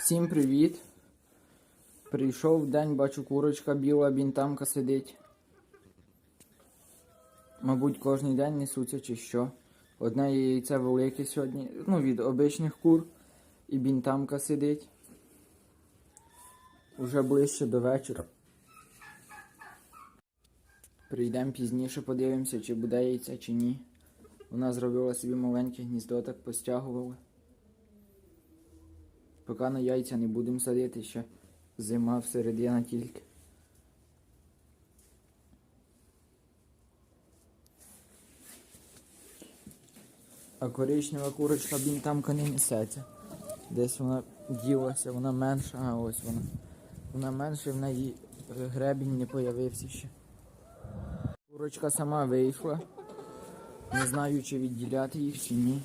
Всім привіт. Прийшов день, бачу курочка біла, бінтамка сидить. Мабуть, кожен день несуться чи що. Одне яйце велике сьогодні, ну, від обичних кур, і бінтамка сидить. Уже ближче до вечора. Прийдемо пізніше, подивимося, чи буде яйце, чи ні. Вона зробила собі маленьке гніздо, так постягувала. Поки на яйця не будемо садити, ще зима всередина тільки. А коричнева курочка бінтамка не несеться. Десь вона ділася, вона менша, а ось вона. Вона менша, в неї гребінь не появився ще. Курочка сама вийшла. Не знаю, чи відділяти їх, чи ні.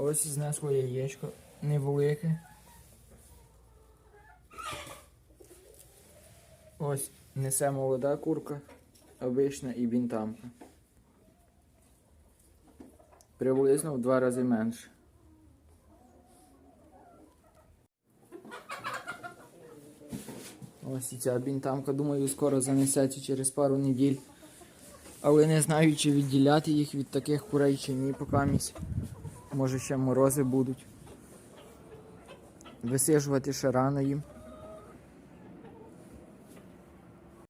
Ось знесло яєчко невелике. Ось несе молода курка, обична і бінтамка. Приблизно в два рази менше. Ось і ця бінтамка, думаю, скоро занесеться через пару неділь. Але не знаю, чи відділяти їх від таких курей чи ні, поки місць. Може ще морози будуть. Висижувати ще рано їм.